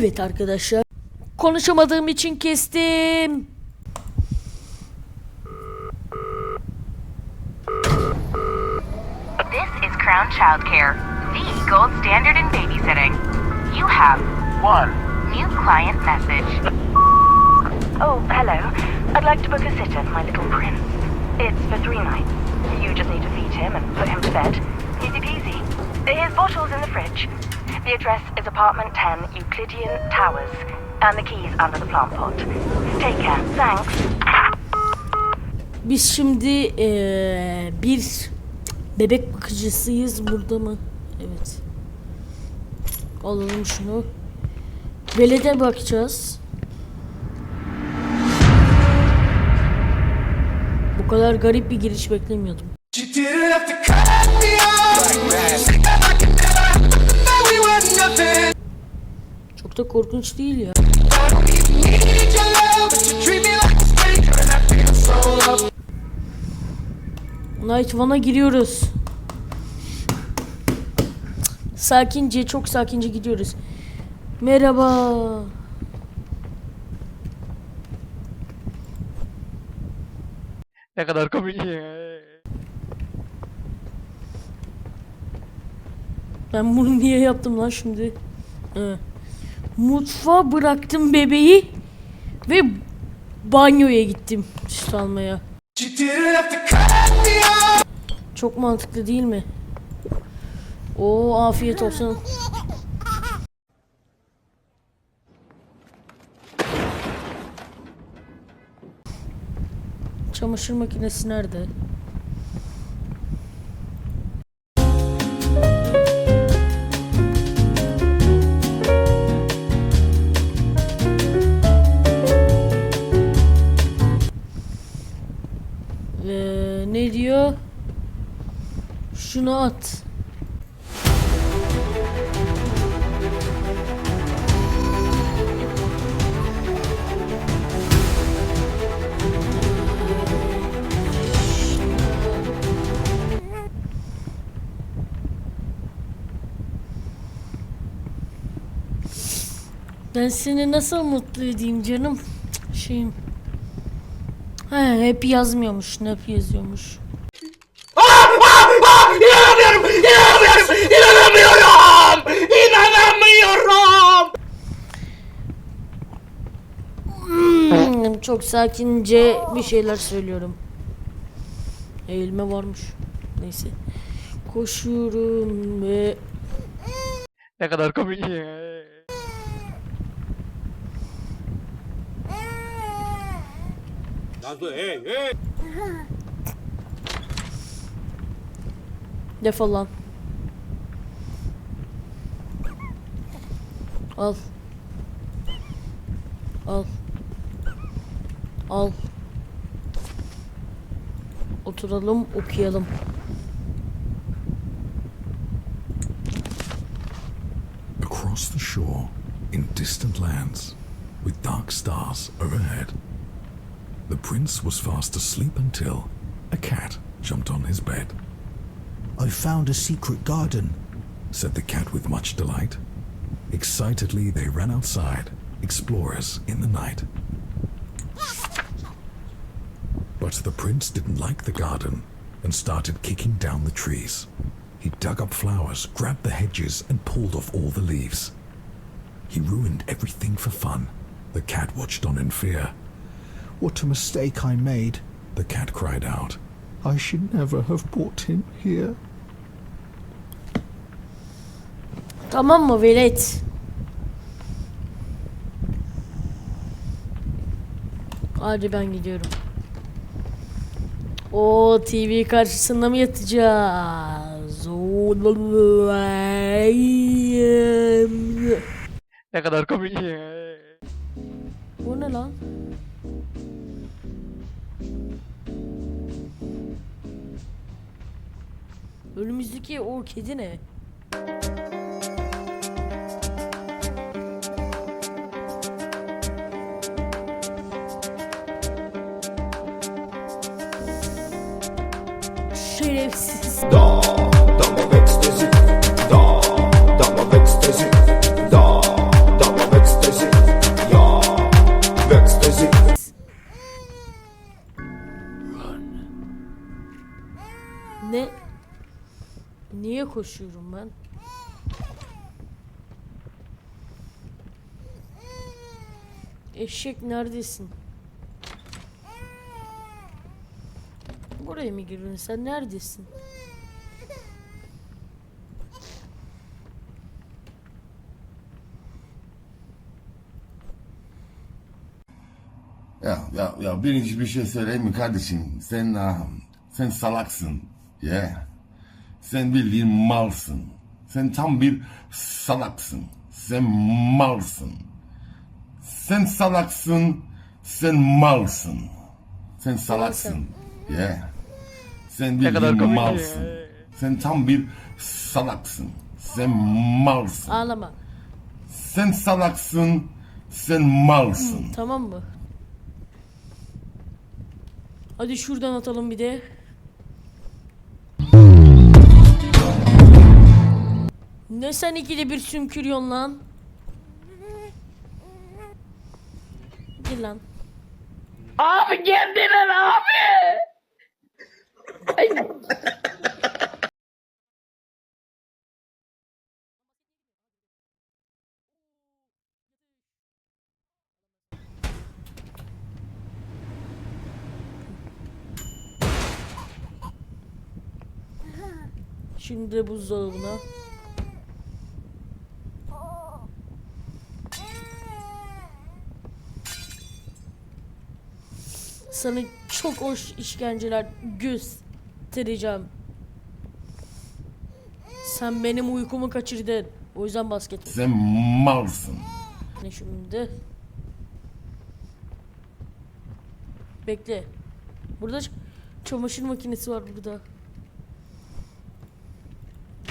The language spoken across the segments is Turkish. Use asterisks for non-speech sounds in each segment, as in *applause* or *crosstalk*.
Evet arkadaşlar. Konuşamadığım için kestim. This is Crown Childcare, the gold standard in babysitting. You have one new client message. *laughs* Oh, hello. I'd like to book a sitter for my little prince. It's for three nights. You just need to feed him and put him to bed. Easy peasy. His bottle's in the fridge. The address is apartment 10, Euclidean Towers, and the key's under the plant pot. Take care. Thanks. Biz şimdi eee, bir bebek bakıcısıyız burada mı? Evet. Alalım şunu. Velede bakacağız. Bu kadar garip bir giriş beklemiyordum. Çok da korkunç değil ya. I don't even need your love, but you treat me like a stranger, and I feel so loved. Night One'a giriyoruz. Sakince, çok sakince gidiyoruz. Merhaba. Ne kadar komik ya. Ben bunu niye yaptım lan şimdi? He. Mutfağa bıraktım bebeği ve banyoya gittim süt almaya. Çok mantıklı değil mi? Oo afiyet olsun. Çamaşır makinesi nerede? Ee, ne diyor? Şunu at. Seni nasıl mutlu edeyim canım? Cık, Şeyim. He, hep yazmıyormuş, hep yazıyormuş. İnanamıyorum, inanamıyorum, inanamıyorum, inanamıyorum. Hmm, çok sakince bir şeyler söylüyorum. Eğilme varmış. Neyse. Koşuyorum ve Ne kadar komik ya. Defol lan. Al. Al. Al. Oturalım, okuyalım. Across the shore, in distant lands, with dark stars overhead, the prince was fast asleep until a cat jumped on his bed. I found a secret garden. Said the cat with much delight. Excitedly, they ran outside, explorers in the night. But the prince didn't like the garden and started kicking down the trees. He dug up flowers, grabbed the hedges, and pulled off all the leaves. He ruined everything for fun. The cat watched on in fear. What a mistake I made. The cat cried out. I should never have brought him here. Tamam mı velet? Hadi ben gidiyorum. O TV karşısında mı yatacağız? Ne kadar komik ya. Bu ne lan? Önümüzdeki o kedi ne? Koşuyorum ben? Eşek neredesin? Buraya mı girdin sen neredesin? Ya ya ya bir şey söyleyeyim mi kardeşim? Sen ah, sen salaksın. Ya. Sen bildiğin malsın. Sen tam bir salaksın. Sen malsın. Sen salaksın. Sen malsın. Sen salaksın. Ya. Sen Ne kadar bildiğin malsın. Sen tam bir salaksın. Sen malsın. Ağlama. Sen salaksın. Sen malsın. Tamam mı? Hadi şuradan atalım bir de. Ne sen ikide bir sümkürüyorsun lan? Gir lan. Abi kendine abi. Şimdi de buzdolabına. Sana çok hoş işkenceler göstereceğim. Sen benim uykumu kaçırdın. O yüzden basket. Sen malsın. Ne şimdi? Bekle. Burada çamaşır makinesi var burada.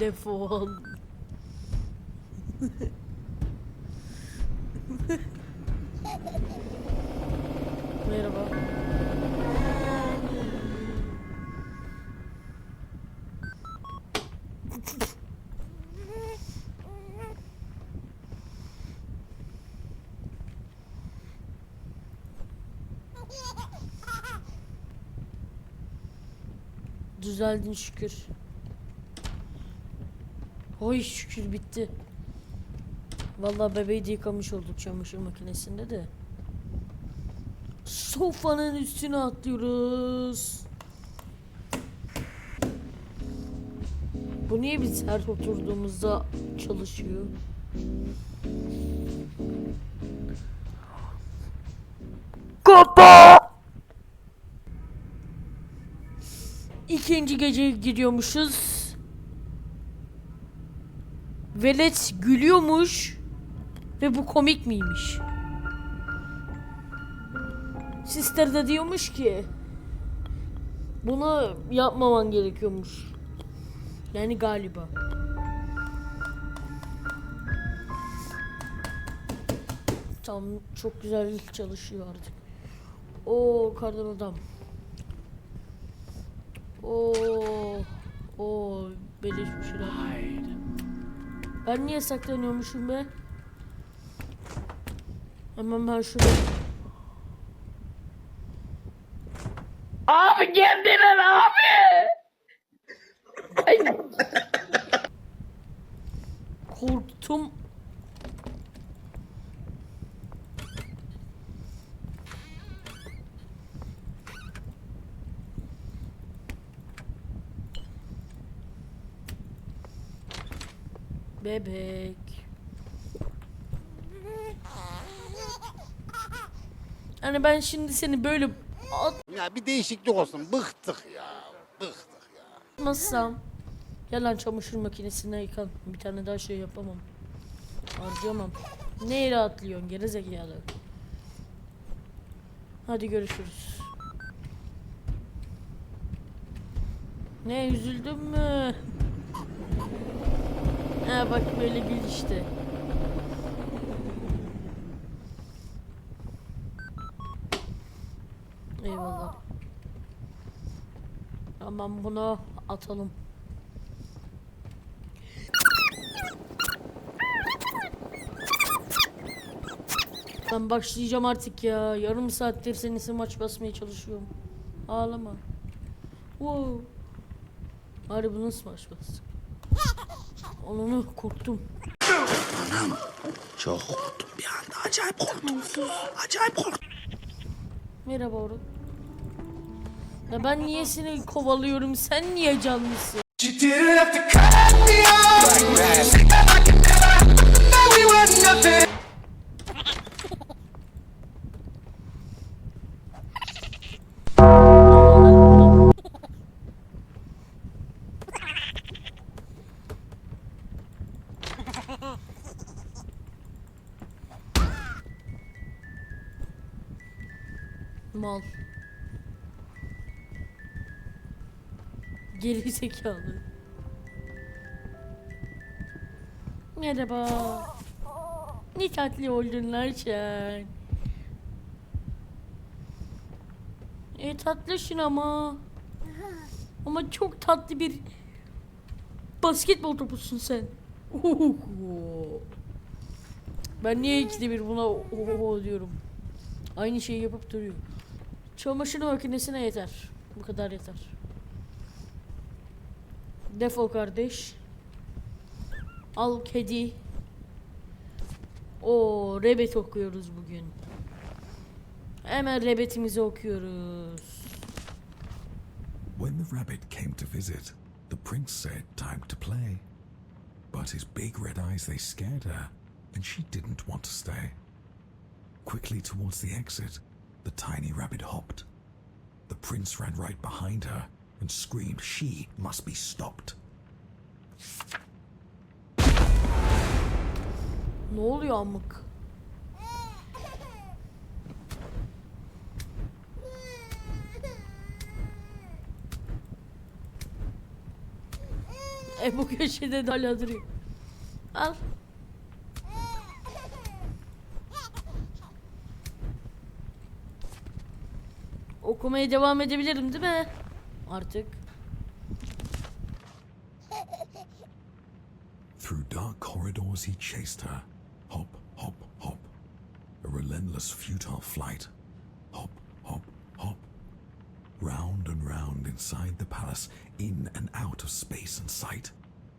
Defol. *laughs* Merhaba. Düzeldin şükür. Oy şükür bitti. Vallahi bebeği de yıkamış olduk çamaşır makinesinde de. Sofanın üstüne atlıyoruz. Bu niye biz her oturduğumuzda çalışıyor? Kapa! İkinci gece gidiyormuşuz. Velet gülüyormuş. Ve bu komik miymiş? Sister de diyormuş ki bunu yapmaman gerekiyormuş. Yani galiba. Tam çok güzel çalışıyor artık. O kardan adam. Oo, o beleş bir şeyler. Ben niye saklanıyormuşum be? Hemen ben şuraya. Abi kendine abi. Ay. Korktum. Bebek. Yani ben şimdi seni böyle Ya bir değişiklik olsun. Bıktık ya. Bıktık. atmasam Yalan çamaşır makinesine yıkan bir tane daha şey yapamam. Harcayamam. Neyle atlıyorsun gerizekalı? Hadi görüşürüz. Ne üzüldün mü? Ha bak böyle gül işte. Eyvallah. Tamam bunu atalım. Ben başlayacağım artık ya. Yarım saattir senin maç basmaya çalışıyorum. Ağlama. Wow. Bari bu nasıl maç Onu korktum. Çok korktum bir anda. Acayip korktum. Acayip korktum. Merhaba oğlum. Ya ben niye seni kovalıyorum? Sen niye canlısın? Geri zekalı. Merhaba. Ne tatlı oldun lan sen. E tatlısın ama. Ama çok tatlı bir basketbol topusun sen. *laughs* Ben niye ikide bir buna oho diyorum. Aynı şeyi yapıp duruyor. Çamaşır makinesine yeter. Bu kadar yeter. Defol kardeş. Al kedi. O rebet okuyoruz bugün. Hemen rebetimizi okuyoruz. When the rabbit came to visit, the prince said time to play. But his big red eyes, they scared her, and she didn't want to stay. Quickly towards the exit, the tiny rabbit hopped. The prince ran right behind her and screamed she must be stopped. Ne oluyor amık? E bu köşede de hala duruyor. Al. Okumaya devam edebilirim değil mi? Artık. Through dark corridors he chased her. Hop, hop, hop. A relentless, futile flight. Hop, hop, hop. Round and round inside the palace, in and out of space and sight.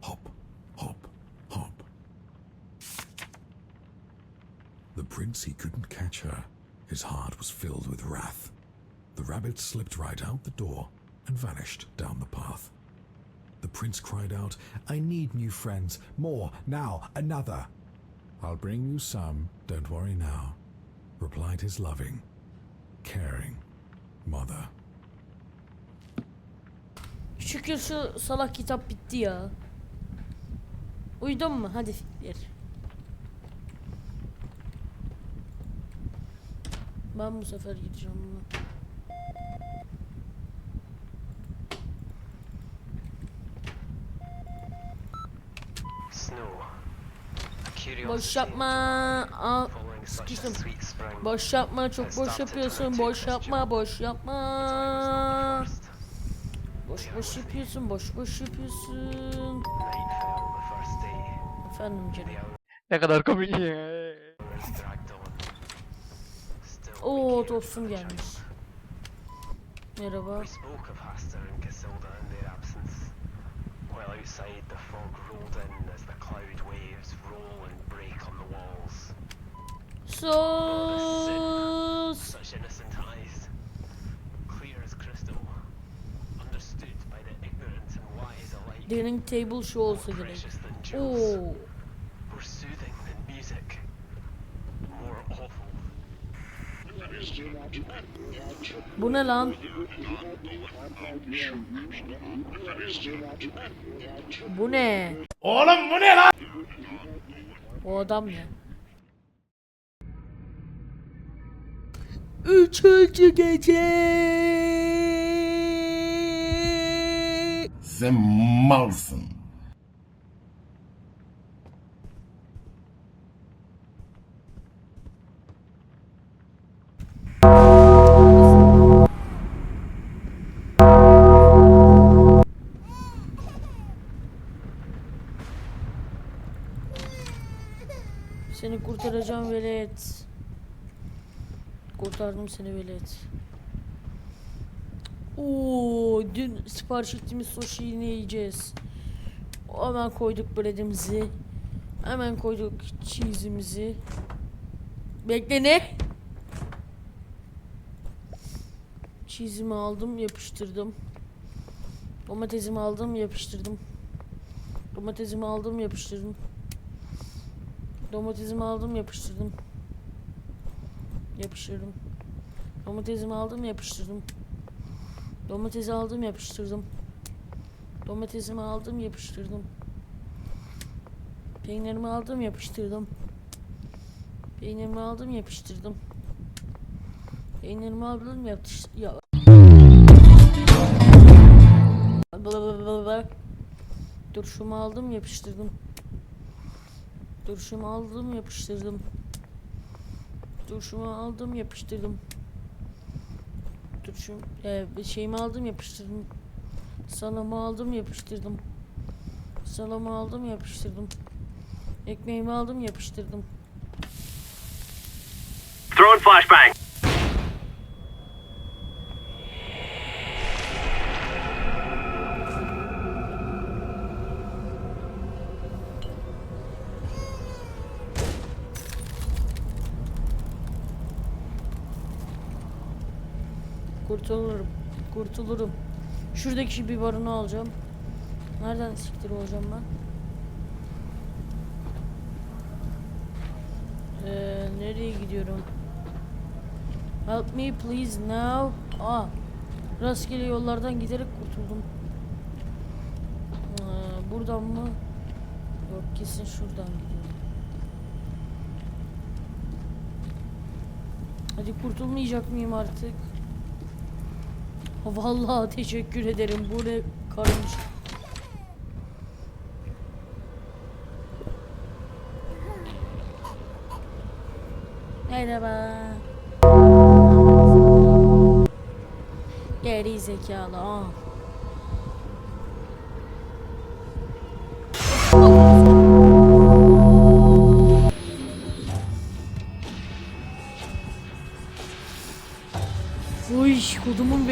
Hop, hop, hop. The prince, he couldn't catch her. His heart was filled with wrath. The rabbit slipped right out the door and vanished down the path. The prince cried out, I need new friends. More, now, another. I'll bring you some, don't worry now, replied his loving, caring mother. Şükür şu salak kitap bitti ya. Uydun mu? Hadi fikir. Ben bu sefer gideceğim buna. Boş yapma. Aa, sıkıştım. Boş yapma, çok boş yapıyorsun. Boş yapma, boş yapma. Boş boş yapıyorsun, boş boş yapıyorsun. Efendim canım. Ne kadar komik ya. Oo, dostum gelmiş. Merhaba. While outside the fog rolled in as the cloud waves roll and break on the walls. Sus. Such innocent eyes, clear as crystal, understood by the ignorant and wise alike. Dining table şu olsa more Bu ne lan? Bu ne? Oğlum bu ne lan? O adam ne? Üçüncü gece. Sen malsın. Kurtaracağım velet. Kurtardım seni velet. Oo, dün sipariş ettiğimiz sushi yine yiyeceğiz. Hemen koyduk breadimizi. Hemen koyduk cheese'imizi. Bekle ne? Cheese'imi aldım, yapıştırdım. Domatesimi aldım, yapıştırdım. Domatesimi aldım, yapıştırdım. Domatesimi aldım, yapıştırdım. Yapıştırdım. Domatesimi aldım, yapıştırdım. Domatesi aldım, yapıştırdım. Domatesimi aldım, yapıştırdım. Peynirimi aldım, yapıştırdım. Peynirimi aldım, yapıştırdım. Peynirimi aldım, yapış ya. Turşumu aldım, yapıştırdım. Turşumu aldım, yapıştırdım. Turşumu aldım, yapıştırdım. Turşum, e, şeyimi aldım, yapıştırdım. Salamı aldım, yapıştırdım. Salamı aldım, yapıştırdım. Ekmeğimi aldım, yapıştırdım. Throwing flashbang. Kurtulurum. Kurtulurum. Şuradaki biberonu alacağım. Nereden siktir olacağım ben? Ee, nereye gidiyorum? Help me please now. Aa, rastgele yollardan giderek kurtuldum. Ee, buradan mı? Yok kesin şuradan gidiyorum. Hadi kurtulmayacak mıyım artık? Vallahi teşekkür ederim. Bu ne karmış. Merhaba. Geri zekalı. Aa.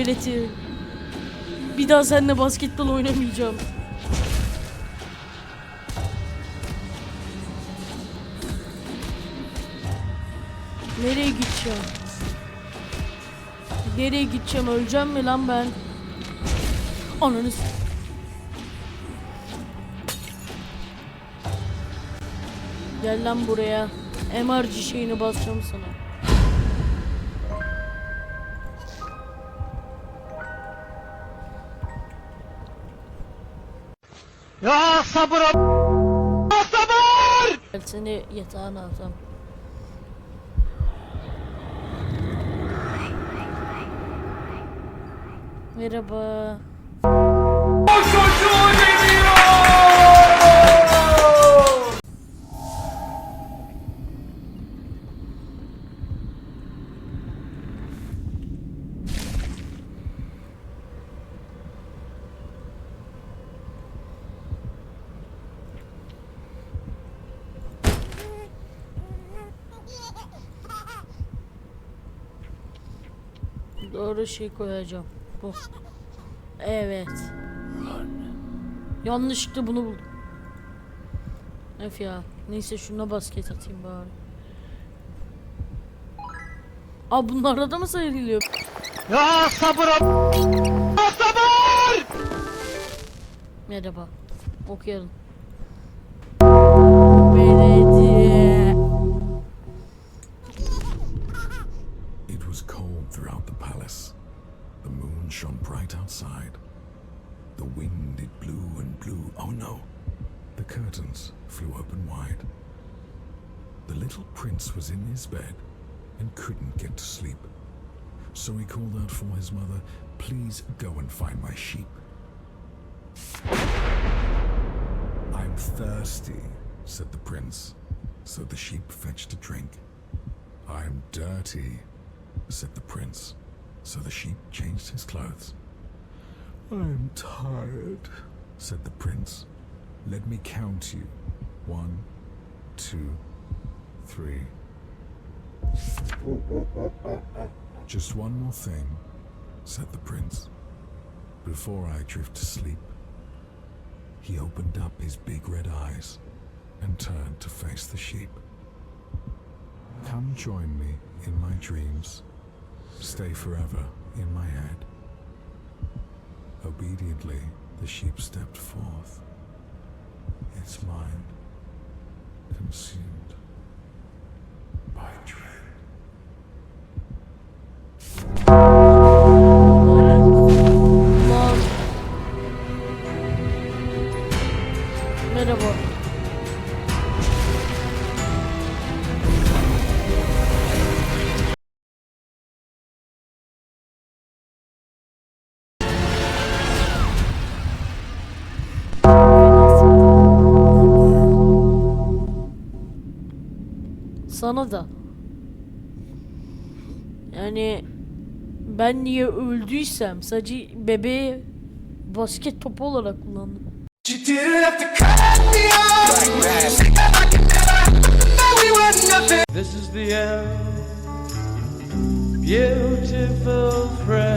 Veleti. Bir daha seninle basketbol oynamayacağım. Nereye gideceğim? Nereye gideceğim? Öleceğim mi lan ben? Ananı Gel lan buraya. MRC şeyini basacağım sana. Ya sabır ab- Ya sabır! Seni yatağına atam. Merhaba. Doğru şey koyacağım. Bu. Evet. Yanlışlıkla bunu buldum. Öf ya. Neyse şuna basket atayım bari. Aa bunlarda da mı sayılıyor? Ya sabır sabır! Merhaba. Okuyalım. Was cold throughout the palace. The moon shone bright outside. The wind it blew and blew. Oh no! The curtains flew open wide. The little prince was in his bed and couldn't get to sleep. So he called out for his mother, Please go and find my sheep. I'm thirsty, said the prince. So the sheep fetched a drink. I'm dirty, said the prince. So the sheep changed his clothes. I'm tired, said the prince. Let me count you. One, two, three. Just one more thing, said the prince, before I drift to sleep. He opened up his big red eyes and turned to face the sheep. Come join me in my dreams. Stay forever in my head. Obediently, the sheep stepped forth, its mind consumed by dread. Merhaba. Sana da. Yani ben niye öldüysem sadece bebeği basket topu olarak kullandım. This is the end. Beautiful friend.